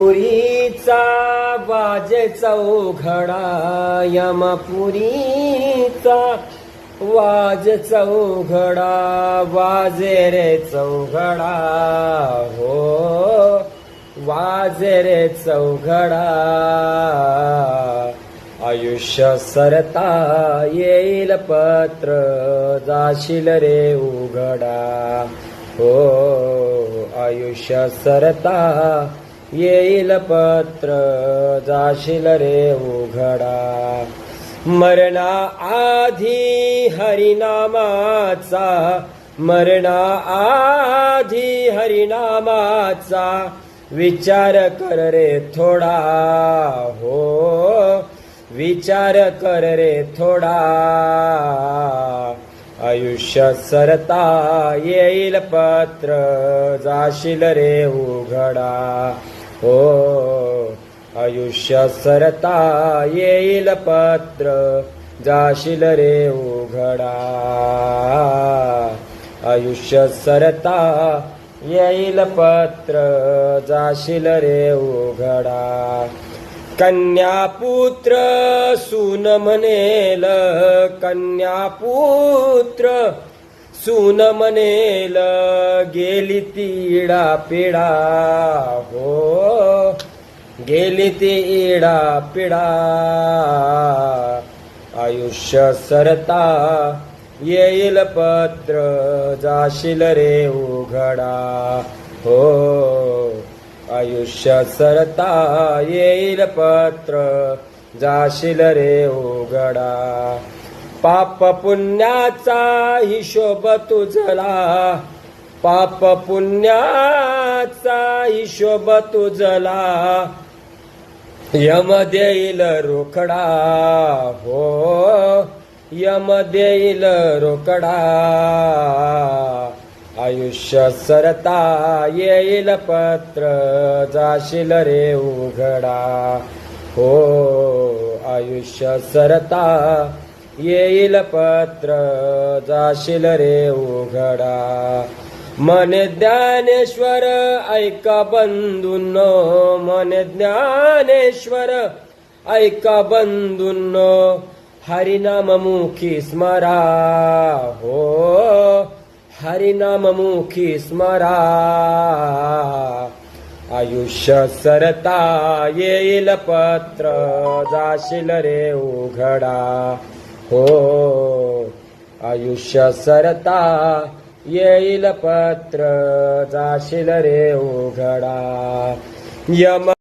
पुरीचा वाजे चौघडा यमपुरीचा वाज चौघडा वाजे रे चौघडा हो वाजे रे चौघडा. आयुष्य सरता येईल पत्र जाशील रे उघडा. हो आयुष्य सरता येईल पत्र जाशील रे उघडा. मरणा आधी हरिनामाचा मरणा आधी हरिनामाचा विचार कर रे थोडा. हो विचार कर रे थोडा. आयुष्य सरता येईल पत्र जाशील रे उघडा. हो आयुष्य सरता येईल पत्र जाशील रे उघडा. आयुष्य सरता येईल पत्र जाशील रे उघडा. कन्यापुत्र सुन म्हणेल कन्यापुत्र सुन म्हणेल गेली तीडा पिडा हो गेली ती इडा पिडा. आयुष्य सरता येईल पत्र जाशील रे उघडा हो. आयुष्य सरता येईल पत्र जाशील रे उघडा. पाप पुण्याचा हिशोब तुझला पाप पुण्याचा हिशोब तुझला. यम देईल रोकडा हो यम देईल रोकडा. आयुष्य सरता येईल पत्र जाशील रे उघडा. हो आयुष्य सरता येईल पत्र जाशील रे उघडा. मन ज्ञानेश्वर ऐका बंधून. मन ज्ञानेश्वर ऐका बंधून. हरिनाम मुखी स्मरा. हरिनाममुखी स्मरा। आयुष्य सरता येईल पत्र जाशील रे उघडा। हो आयुष्य सरता येईल पत्र जाशील रे उघडा। यम